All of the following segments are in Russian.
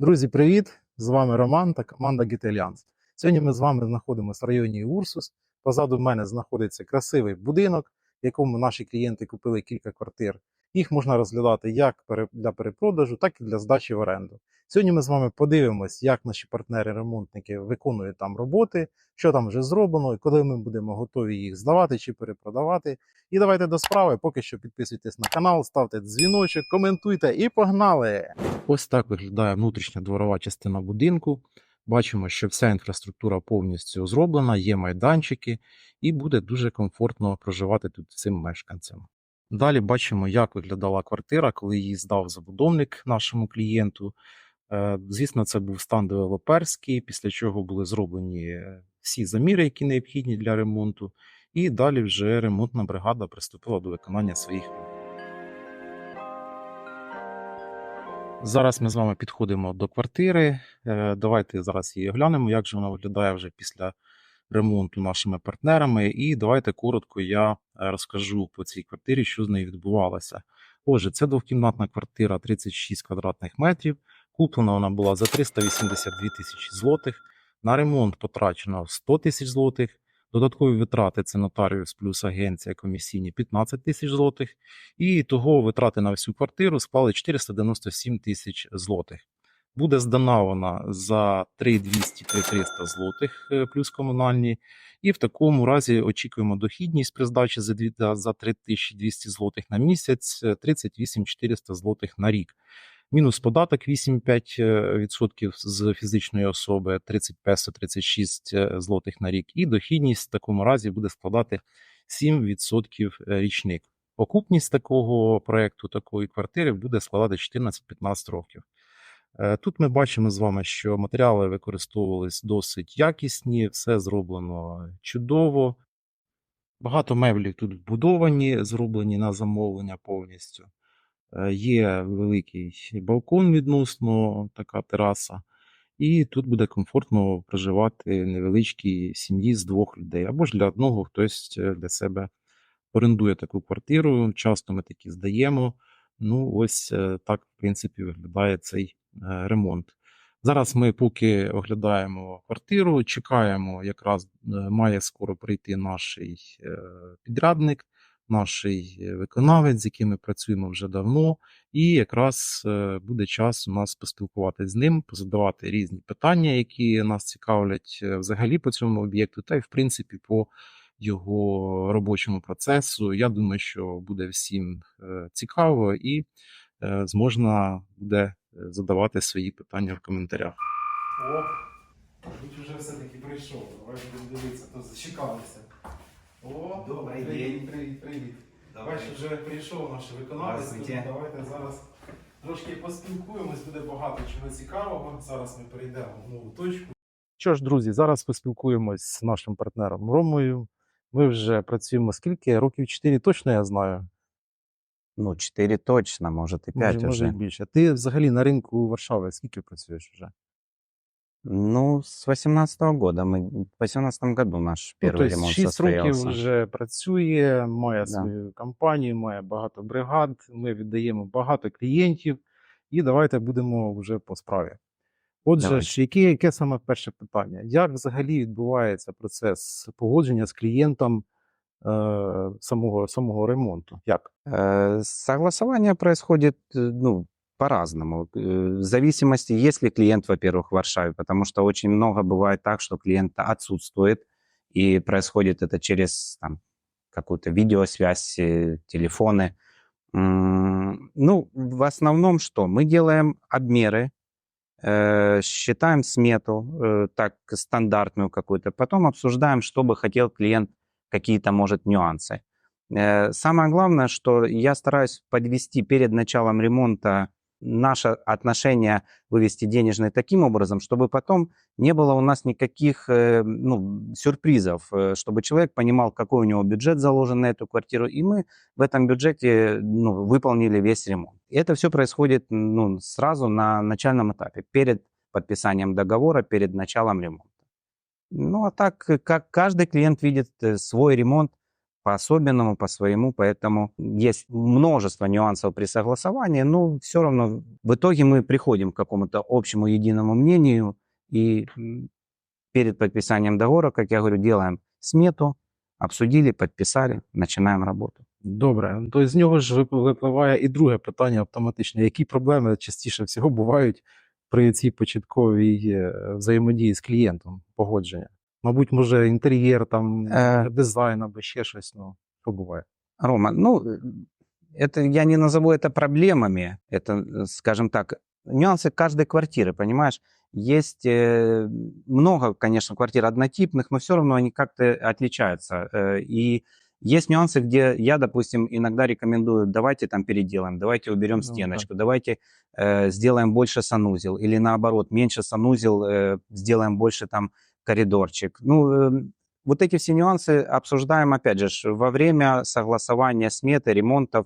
Друзі, привіт! З вами Роман та команда Гіталіанс. Сьогодні ми з вами знаходимося в районі Урсус. Позаду мене знаходиться красивий будинок, в якому наші клієнти купили кілька квартир. Їх можна розглядати як для перепродажу, так і для здачі в оренду. Сьогодні ми з вами подивимось, як наші партнери-ремонтники виконують там роботи, що там вже зроблено, і коли ми будемо готові їх здавати чи перепродавати. І давайте до справи. Поки що підписуйтесь на канал, ставте дзвіночок, коментуйте і погнали! Ось так виглядає внутрішня дворова частина будинку. Бачимо, що вся інфраструктура повністю зроблена, є майданчики, і буде дуже комфортно проживати тут цим мешканцям. Далі бачимо, як виглядала квартира, коли її здав забудовник нашому клієнту. Е, Звісно, це був стан девелоперський, після чого були зроблені е, всі заміри, які необхідні для ремонту. І далі вже ремонтна бригада приступила до виконання своїх робіт. Зараз ми з вами підходимо до квартири. Е, Давайте зараз її оглянемо, як же вона виглядає вже після ремонту нашими партнерами. І давайте коротко я е, розкажу по цій квартирі, що з нею відбувалося. Отже, це двохкімнатна квартира 36 квадратних метрів. Куплена вона була за 382 тисячі злотих. На ремонт потрачено 100 тисяч злотих. Додаткові витрати це нотаріус плюс агенція комісійні 15 тисяч злотих. І того витрати на всю квартиру склали 497 тисяч злотих. Буде здана вона за 3200-3300 злотих е, плюс комунальні. І в такому разі очікуємо дохідність при здачі за дві- та- за 3200 злотих на місяць, е, 38400 злотих на рік. Мінус податок 8,5% з фізичної особи, 30 песо 36 злотих на рік. І дохідність в такому разі буде складати 7% річник. Окупність такого проекту, такої квартири буде складати 14-15 років. Е, Тут ми бачимо з вами, що матеріали використовувались досить якісні, все зроблено чудово. Багато меблів тут вбудовані, зроблені на замовлення повністю. Е, Є великий балкон відносно, така тераса, і тут буде комфортно проживати невеличкій сім'ї з двох людей, або ж для одного хтось е, для себе орендує таку квартиру. Часто ми такі здаємо. Ну, ось е, так, в принципі, виглядає цей е, ремонт. Зараз ми поки оглядаємо квартиру, чекаємо, якраз е, має скоро прийти наш е, підрядник, наш виконавець, з яким ми працюємо вже давно. І якраз е, буде час у нас поспілкуватися з ним, позадавати різні питання, які нас цікавлять е, взагалі по цьому об'єкту, та й в принципі по його робочому процесу. Я думаю, що буде всім е, цікаво і е, зможна буде е, задавати свої питання в коментарях. О, тут вже все-таки прийшов. Давай дивитися, то зачекалися. О, Добрий привіт, день. привіт, привіт. Добрий. Бачиш, вже прийшов наш виконавець. Здравствуйте. Давайте зараз трошки поспілкуємось, буде багато чого цікавого. Зараз ми перейдемо в нову точку. Що ж, друзі, зараз поспілкуємось з нашим партнером Ромою. Ми вже працюємо скільки? Років 4 точно я знаю. Ну, 4 точно, может и 5 Може, може і більше. Ти взагалі на ринку Варшави скільки працюєш вже? Ну, с 18 года. Мы в 18 году наш Ну, первый тобто ремонт 6 років состоялся. вже працює, має Да. свою компанію, має багато бригад. Ми віддаємо багато клієнтів. І давайте будемо вже по справі. Отже, Давай. ж, яке, яке саме перше питання? Як взагалі відбувається процес погодження з клієнтом е, самого, самого ремонту? Як? Э, Согласование происходит, э, ну, по-разному. Э, В зависимости, есть ли клиент, во-первых, в Варшаве, потому что очень много бывает так, что клиент отсутствует, и происходит это через там, какую-то видеосвязь, э, телефоны. Ну, в основном что? Мы делаем обмеры, э, считаем смету, так стандартную какую-то, потом обсуждаем, что бы хотел клиент, какие-то, может, нюансы. Самое главное, что я стараюсь подвести перед началом ремонта наше отношение вывести денежные таким образом, чтобы потом не было у нас никаких э, ну, сюрпризов, э, чтобы человек понимал, какой у него бюджет заложен на эту квартиру, и мы в этом бюджете ну, выполнили весь ремонт. И это все происходит ну, сразу на начальном этапе, перед подписанием договора, перед началом ремонта. Ну а так, как каждый клиент видит э, свой ремонт по-особенному, по-своему, поэтому есть множество нюансов при согласовании, но все равно в итоге мы приходим к какому-то общему единому мнению и м, перед подписанием договора, как я говорю, делаем смету, обсудили, подписали, начинаем работу. Добре, то з нього ж вип- випливає і друге питання автоматично. Які проблеми частіше всього бувають при цій початковій е, взаємодії з клієнтом погодження? Мабуть, може, інтер'єр, там, Е. дизайн або ще щось, ну, що буває? Рома, ну, э, это я не назову это проблемами, это, э, скажем так, нюансы каждой квартиры, понимаешь? Есть э, много, конечно, квартир однотипных, но все равно они как-то отличаются. Э, и есть нюансы, где я, допустим, иногда рекомендую, давайте там переделаем, давайте уберем Ну, стеночку, давайте э, сделаем больше санузел, или наоборот, меньше санузел, э, сделаем больше там коридорчик. Ну, э, вот эти все нюансы обсуждаем, опять же, во время согласования сметы, ремонтов.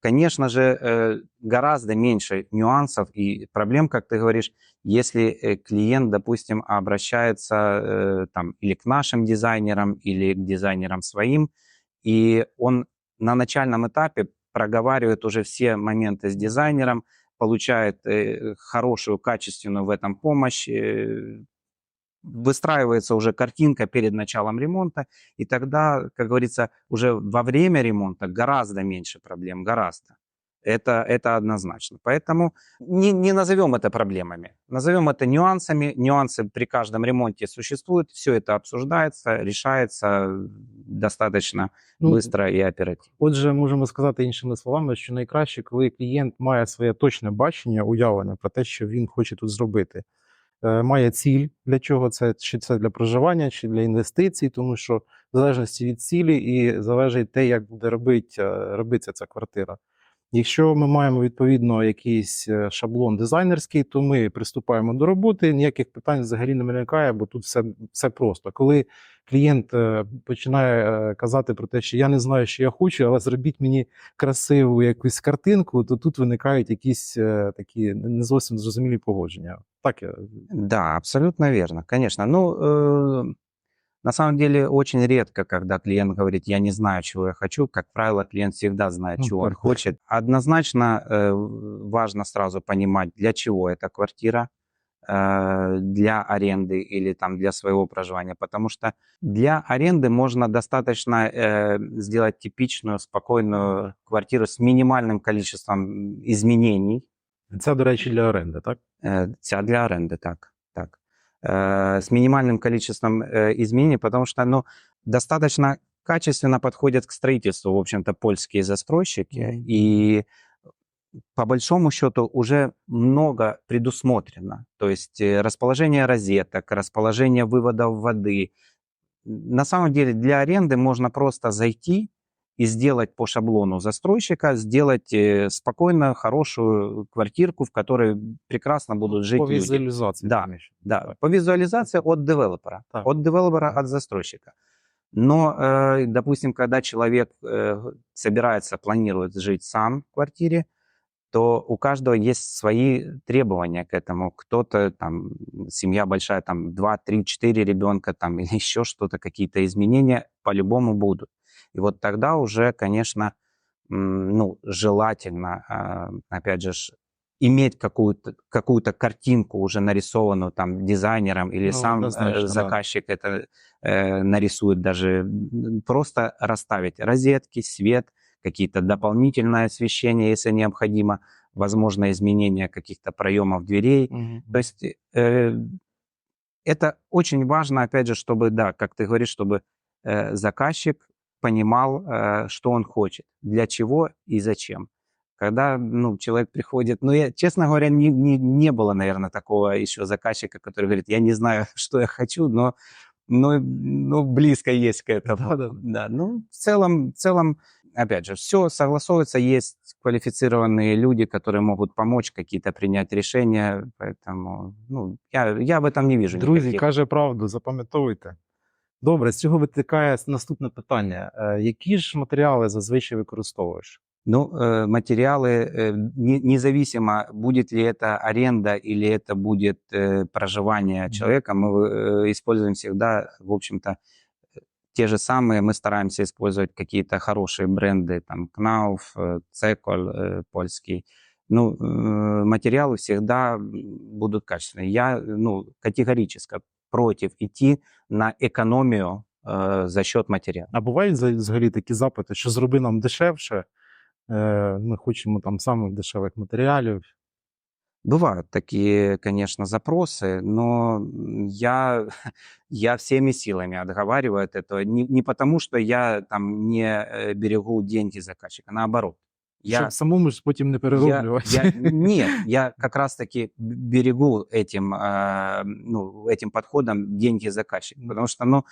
Конечно же, э, гораздо меньше нюансов и проблем, как ты говоришь, если э, клиент, допустим, обращается э, там или к нашим дизайнерам, или к дизайнерам своим, и он на начальном этапе проговаривает уже все моменты с дизайнером, получает хорошую, качественную в этом помощь, выстраивается уже картинка перед началом ремонта, и тогда, как говорится, уже во время ремонта гораздо меньше проблем, гораздо. Это, это однозначно. Поэтому не, не назовем это проблемами, назовем это нюансами. Нюансы при каждом ремонте существуют, все это обсуждается, решается достаточно Ну, быстро и оперативно. Отже, можемо сказати іншими словами, що найкраще, коли клієнт має своє точне бачення, уявлення про те, що він хоче тут зробити. Е, Має ціль, для чого це, чи це для проживання, чи для інвестицій, тому що в залежності від цілі і залежить те, як буде робить, е, робитися ця квартира. Якщо ми маємо відповідно якийсь е, шаблон дизайнерський, то ми приступаємо до роботи. Ніяких питань взагалі не виникає, бо тут все, все просто. Коли клієнт е, починає е, казати про те, що я не знаю, що я хочу, але зробіть мені красиву якусь картинку, то тут виникають якісь такі не зовсім зрозумілі погодження. Так я Да, абсолютно верно, конечно. Ну, э, на самом деле, очень редко, когда клиент говорит, я не знаю, чего я хочу. Как правило, клиент всегда знает, Ну, чего он хочет. Однозначно э, важно сразу понимать, для чего эта квартира, э, для аренды или там для своего проживания. Потому что для аренды можно достаточно э, сделать типичную, спокойную квартиру с минимальным количеством изменений. це, до речі, для оренди, так? Э, Ця для оренды, так. Э, С минимальным количеством э, изменений, потому что ну, достаточно качественно подходят к строительству, в общем-то, польские застройщики. Мгм. И по большому счету уже много предусмотрено. То есть э, расположение розеток, расположение выводов воды. На самом деле для аренды можно просто зайти и сделать по шаблону застройщика, сделать э, спокойно хорошую квартирку, в которой прекрасно будут жить По люди. візуалізації. Да, приміщення. Да, Так. по визуализации от девелопера. Так. От девелопера, от застройщика. Но, э, допустим, когда человек э, собирается, планирует жить сам в квартире, то у каждого есть свои требования к этому. Кто-то, там, семья большая, там, 2, 3, 4 ребенка, там, или еще что-то, какие-то изменения по-любому будут. И вот тогда уже, конечно, ну, желательно, а, опять же, иметь какую-то какую картинку уже нарисованную там дизайнером или Ну, сам э, однозначно, да. заказчик это э, нарисует даже просто расставить розетки, свет, какие-то дополнительное освещение, если необходимо, возможно изменение каких-то проемов дверей. Мгм. То есть э, это очень важно, опять же, чтобы, да, как ты говоришь, чтобы э, заказчик понимал, э, что он хочет, для чего и зачем. Когда ну, человек приходит, ну, я, честно говоря, не, не, не было, наверное, такого еще заказчика, который говорит, я не знаю, что я хочу, но, но, но близко есть к этому. Да-да. Да, ну, в целом, в целом, опять же, все согласовывается, есть квалифицированные люди, которые могут помочь какие-то принять решения, поэтому, ну, я, я в этом не вижу Друзі, никаких. каже правду, запам'ятовуйте. Добре, з цього витикає наступне питання. Е, Які ж матеріали зазвичай використовуєш? Ну, э, материалы, э, не- независимо, будет ли это аренда или это будет э, проживание Мгм. человека, мы э, используем всегда, в общем-то, те же самые, мы стараемся использовать какие-то хорошие бренды, там, Knauf, э, Цеколь э, польский. Ну, э, материалы всегда м, будут качественные. Я, ну, категорически против идти на экономию э, за счет материала. А бувають вза- взагалі такі запити, що зроби нам дешевше, е, ми хочемо там самих дешевих матеріалів. Бывают такие, конечно, запросы, но м, я, я всеми силами отговариваю от этого. Не, не потому, что я там не э, берегу деньги заказчика, наоборот. Я, Щоб самому ж потім не я, перероблювати. я- нет, я как раз-таки б- берегу этим, э, ну, этим подходом деньги заказчика. Потому что, ну,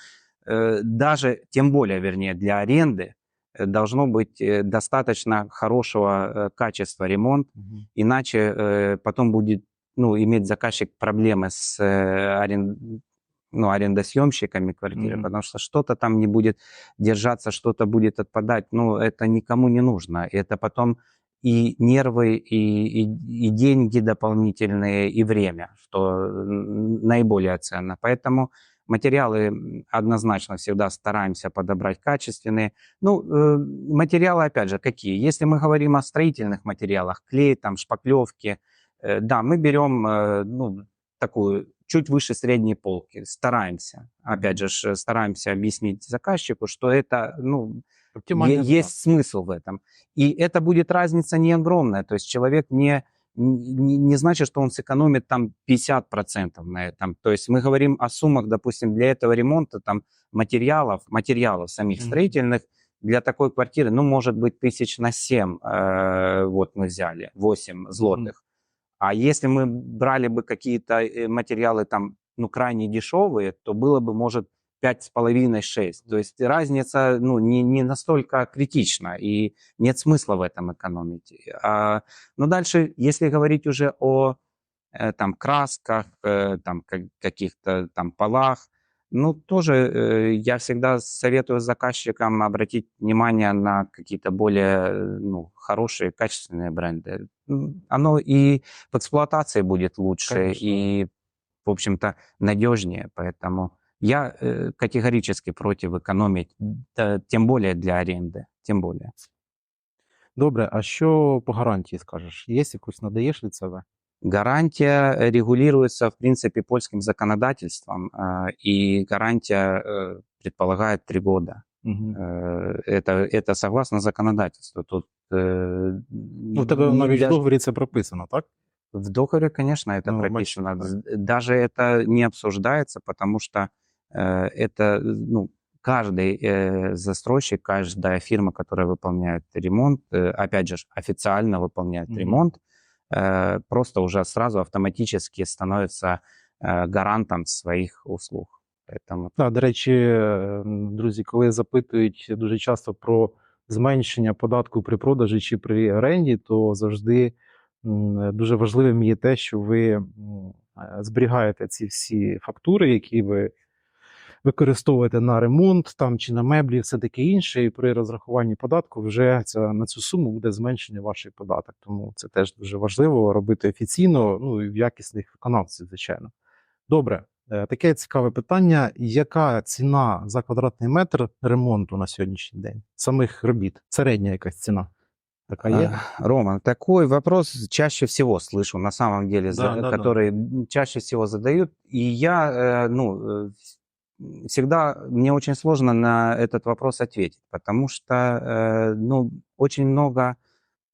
э, даже, тем более, вернее, для аренды э, должно быть э, достаточно хорошего э, качества ремонт, Мгм. иначе э, потом будет ну, иметь заказчик проблемы с э, арен- ну, арендосъемщиками квартиры, Мгм. потому что что-то там не будет держаться, что-то будет отпадать. Ну, это никому не нужно. Это потом и нервы, и, и, и деньги дополнительные, и время, что наиболее ценно. Поэтому материалы однозначно всегда стараемся подобрать качественные. Ну, э, материалы, опять же, какие? Если мы говорим о строительных материалах, клей, там, шпаклевки, э, да, мы берем, э, ну, такую чуть выше средней полки, стараемся. Опять же, стараемся объяснить заказчику, что это, ну, есть смысл в этом. И это будет разница не огромная. То есть человек не, не, не значит, что он сэкономит там 50% на этом. То есть мы говорим о суммах, допустим, для этого ремонта там материалов, материалов самих строительных для такой квартиры, ну, может быть, тысяч на 7 э, вот мы взяли, 8 злотых. А если мы брали бы какие-то э, материалы там, ну, крайне дешевые, то было бы, может, 5,5-6. То есть разница, ну, не, не настолько критична, и нет смысла в этом экономить. А, но дальше, если говорить уже о э, там красках, э, там ка- каких-то там полах, ну, тоже э, я всегда советую заказчикам обратить внимание на какие-то более э, ну, хорошие, качественные бренды. М, Оно и в эксплуатации будет лучше, Конечно. и, в общем-то, надежнее. Поэтому я э, категорически против экономить, да, тем более для аренды, тем более. Добре, а що по гарантії скажеш? Є якусь надаєш від себе? Гарантия э, регулируется, в принципе, польским законодательством, э, и гарантия э, предполагает три года. Угу. Это, это согласно законодательству. Тут, Ну, навіть в даже- договорі це прописано, так? в договоре, конечно, это Ну, прописано. Даже это не обсуждается, потому что э, это, ну, каждый э, застройщик, каждая фирма, которая выполняет ремонт, э, опять же, официально выполняет Мгм. ремонт, просто уже сразу автоматически становится э, гарантом своих услуг. Поэтому Так, до речі, е, друзі, коли запитують дуже часто про зменшення податку при продажі чи при оренді, то завжди дуже важливим є те, що ви е, зберігаєте ці всі фактури, які ви використовуєте на ремонт там чи на меблі, все таке інше. І при розрахуванні податку вже це, на цю суму буде зменшення вашої податок. Тому це теж дуже важливо робити офіційно, ну і в якісних виконавців, звичайно. Добре, е, таке цікаве питання: яка ціна за квадратний метр ремонту на сьогоднішній день? Самих робіт? Середня якась ціна? Така є? А, Рома, такой вопрос чаще всего слышу, на самом деле, Да, за- да, да. который м, чаще всего задают. И я, э, ну, э, вс- всегда, мне очень сложно на этот вопрос ответить, потому что, э, ну, очень много,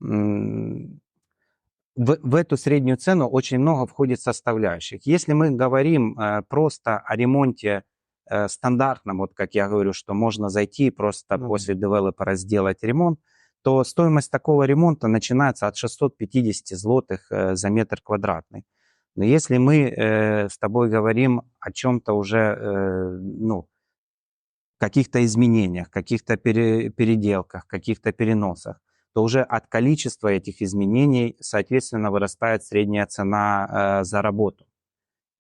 в, в эту среднюю цену очень много входит составляющих. Если мы говорим э, просто о ремонте э, стандартном, вот как я говорю, что можно зайти просто да. после девелопера сделать ремонт, то стоимость такого ремонта начинается от 650 злотых э, за метр квадратный. Но если мы э, с тобой говорим о чем-то уже, э, ну, каких-то изменениях, каких-то пере- переделках, каких-то переносах, то уже от количества этих изменений, соответственно, вырастает средняя цена э, за работу.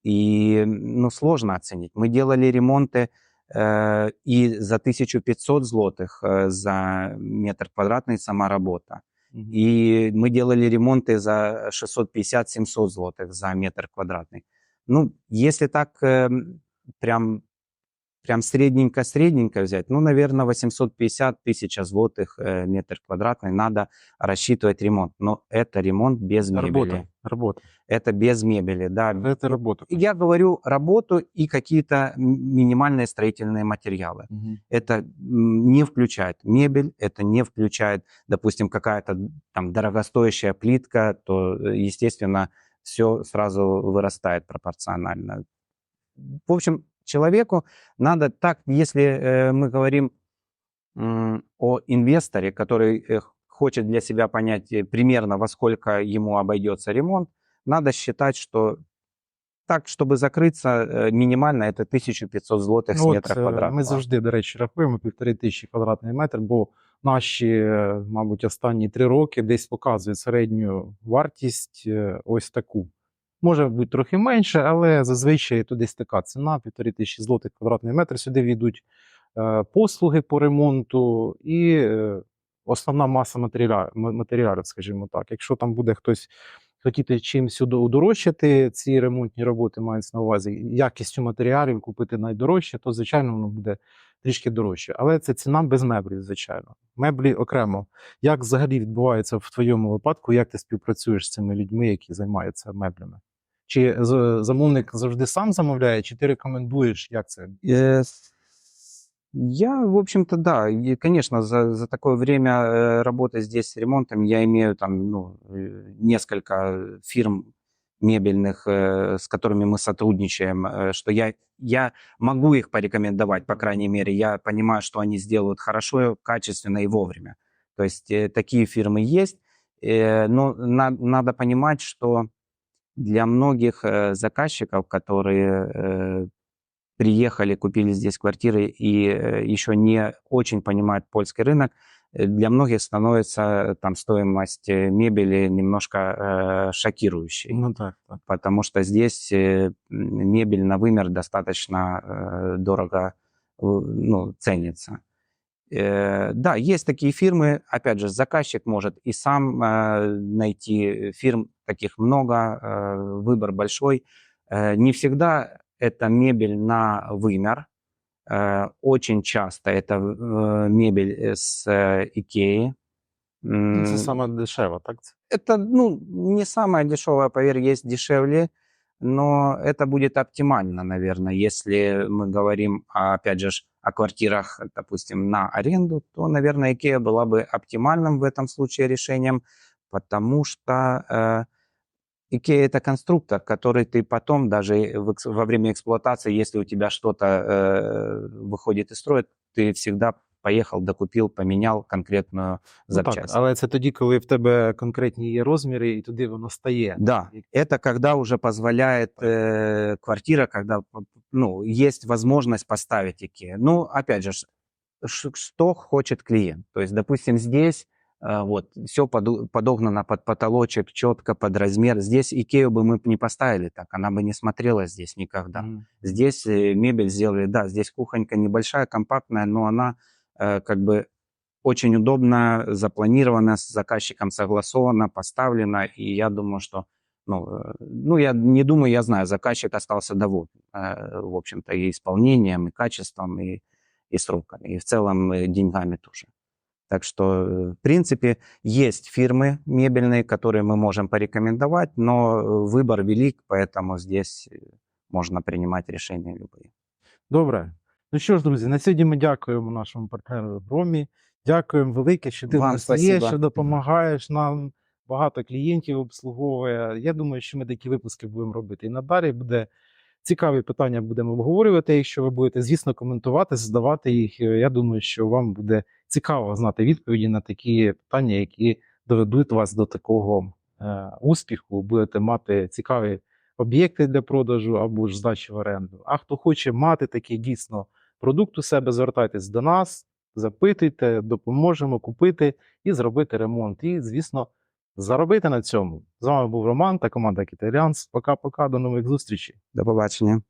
И, ну, сложно оценить. Мы делали ремонты э, и за 1500 злотых э, за метр квадратный сама работа. И мы делали ремонты за 650-700 злотых за метр квадратный. Ну, если так эм, прям прям средненько-средненько взять, ну, наверное, 850 тысяч злотых э, метр квадратный надо рассчитывать ремонт. Но это ремонт без мебели. Робота. Робота. Это без мебели, да. Це робота. Я говорю работу и какие-то минимальные строительные материалы. Мгм. Это не включает мебель, это не включает, допустим, какая-то там дорогостоящая плитка, то, э, естественно, все сразу вырастает пропорционально. В общем, человеку надо так, если э, мы говорим м, о инвесторе, который э, хочет для себя понять э, примерно, во сколько ему обойдется ремонт, надо считать, что так, чтобы закрыться, э, минимально это 1500 злотых с Ну, метра от, е, квадратного. Ми завжди, до речі, рахуємо півтори тисячі квадратний метр, бо наші, е, мабуть, останні три роки десь показують середню вартість е, ось таку. Може бути трохи менше, але зазвичай то десь така ціна, півтори тисячі злотих квадратний метр. Сюди війдуть е, послуги по ремонту і е, основна маса матеріалів, матеріалів, скажімо так. Якщо там буде хтось хотіти чимось удорожчати ці ремонтні роботи, мається на увазі якістю матеріалів, купити найдорожче, то звичайно воно буде трішки дорожче. Але це ціна без меблів, звичайно. Меблі окремо. Як взагалі відбувається в твоєму випадку, як ти співпрацюєш з цими людьми, які займаються меблями? Чи замовник завжди сам замовляє, чи ти рекомендуєш, як це? Я, в общем-то, да, и, конечно, за, за такое время э, работы здесь с ремонтом я имею там ну, э, несколько фирм мебельных, э, с которыми мы сотрудничаем, что я, я могу их порекомендовать, по крайней мере, я понимаю, что они сделают хорошо, качественно и вовремя. То есть такие фирмы есть, но на- надо понимать, что для многих э, заказчиков, которые э, приехали, купили здесь квартиры и э, еще не очень понимают польский рынок, для многих становится там стоимость мебели немножко э, шокирующей, Ну так, так. потому что здесь мебель на вымер достаточно э, дорого ну, ценится. Э, Да, есть такие фирмы, опять же, заказчик может и сам э, найти фирм, таких много, э, выбор большой. Не всегда это мебель на вымер. Очень часто это мебель с Икеи. Ну, Це М, саме дешево, так? это, ну, не самое дешевое, поверь, есть дешевле, но это будет оптимально, наверное, если мы говорим, а, опять же, о квартирах, допустим, на аренду, то, наверное, IKEA была бы оптимальным в этом случае решением, потому что э, IKEA это конструктор, который ты потом даже в во время эксплуатации, если у тебя что-то э, выходит из строя, ты всегда поехал, докупил, поменял конкретную Ну, запчасть. так, але це тоді, коли в тебе конкретні є розміри, і туди воно стає. Да, это когда уже позволяет э, квартира, когда п- ну, есть возможность поставить IKEA. Ну, опять же, ш- ш- что хочет клиент. То есть, допустим, здесь э, вот все подогнано под потолочек, четко под размер. Здесь IKEA бы мы не поставили так, она бы не смотрела здесь никогда. Мгм. Здесь э, мебель сделали, да, здесь кухонька небольшая, компактная, но она э, как бы очень удобно, запланирована, с заказчиком согласована, поставлена, и я думаю, что, ну, э, ну, я не думаю, я знаю, заказчик остался доволен, э, в общем-то, и исполнением, и качеством, и, и сроками, и в целом э, деньгами тоже. Так что, э, в принципе, есть фирмы мебельные, которые мы можем порекомендовать, но э, выбор велик, поэтому здесь э, можно принимать решения любые. Добре. Ну що ж, друзі, на сьогодні ми дякуємо нашому партнеру Ромі. Дякуємо велике, що ти в Вам нас є, що допомагаєш нам. Багато клієнтів обслуговує. Я думаю, що ми такі випуски будемо робити. І надалі буде цікаві питання будемо обговорювати. Якщо ви будете, звісно, коментувати, задавати їх. Е, Я думаю, що вам буде цікаво знати відповіді на такі питання, які доведуть вас до такого е, успіху. Будете мати цікаві об'єкти для продажу або ж здачі в оренду. А хто хоче мати такий дійсно продукт у себе, звертайтесь до нас, запитуйте, допоможемо купити і зробити ремонт. І, звісно, заробити на цьому. З вами був Роман та команда Кітаріанс. Пока-пока, до нових зустрічей. До побачення.